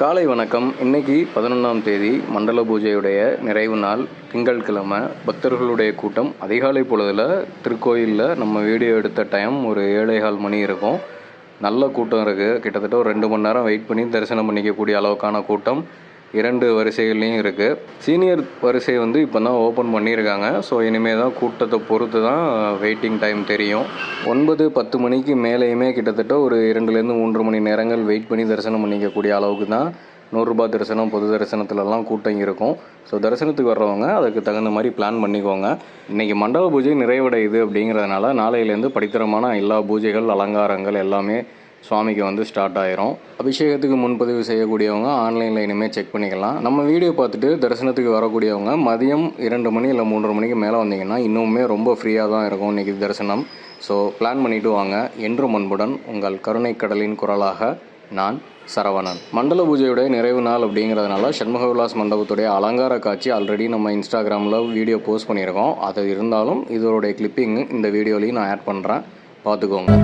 காலை வணக்கம். இன்னைக்கு பதினொன்றாம் தேதி மண்டல பூஜையுடைய நிறைவு நாள். திங்கட்கிழமை பக்தர்களுடைய கூட்டம். அதிகாலை பொழுதில் திருக்கோயிலில் நம்ம வீடியோ எடுத்த டைம் ஒரு ஏழேகால் மணி இருக்கும். நல்ல கூட்டம் இருக்குது கிட்டத்தட்ட ஒரு ரெண்டு மணி நேரம் வெயிட் பண்ணி தரிசனம் பண்ணிக்கக்கூடிய அளவுக்கான கூட்டம். இரண்டு வரிசைகள்லையும் இருக்குது சீனியர் வரிசை வந்து இப்போ தான் ஓப்பன் பண்ணியிருக்காங்க. ஸோ இனிமேல் தான் கூட்டத்தை பொறுத்து தான் வெயிட்டிங் டைம் தெரியும். ஒன்பது பத்து மணிக்கு மேலேயுமே கிட்டத்தட்ட ஒரு இரண்டுலேருந்து மூன்று மணி நேரங்கள் வெயிட் பண்ணி தரிசனம் பண்ணிக்கக்கூடிய அளவுக்கு தான் நூறுரூபா தரிசனம் பொது தரிசனத்துலலாம் கூட்டம் இருக்கும். ஸோ தரிசனத்துக்கு வர்றவங்க அதுக்கு தகுந்த மாதிரி பிளான் பண்ணிக்கோங்க. இன்றைக்கி மண்டல பூஜை நிறைவடையுது அப்படிங்கிறதுனால நாளையிலேருந்து படித்தரமான எல்லா பூஜைகள் அலங்காரங்கள் எல்லாமே சுவாமிக்கு வந்து ஸ்டார்ட் ஆயிரும். அபிஷேகத்துக்கு முன்பதிவு செய்யக்கூடியவங்க ஆன்லைனில் இனிமேல் செக் பண்ணிக்கலாம். நம்ம வீடியோ பார்த்துட்டு தரிசனத்துக்கு வரக்கூடியவங்க மதியம் இரண்டு மணி இல்லை மூன்றரை மணிக்கு மேலே வந்தீங்கன்னா இன்னுமே ரொம்ப ஃப்ரீயாக தான் இருக்கும் இன்றைக்கி தரிசனம். ஸோ பிளான் பண்ணிவிட்டு வாங்க. என்றும் அன்புடன் உங்கள் கருணை கடலின் குரலாக நான் சரவணன். மண்டல பூஜையுடைய நிறைவு நாள் அப்படிங்கிறதுனால சண்முக விலாஸ் மண்டபத்துடைய அலங்கார காட்சி ஆல்ரெடி நம்ம இன்ஸ்டாகிராமில் வீடியோ போஸ்ட் பண்ணியிருக்கோம். அது இருந்தாலும் இதோடைய கிளிப்பிங் இந்த வீடியோலையும் நான் ஆட் பண்ணுறேன் பார்த்துக்கோங்க.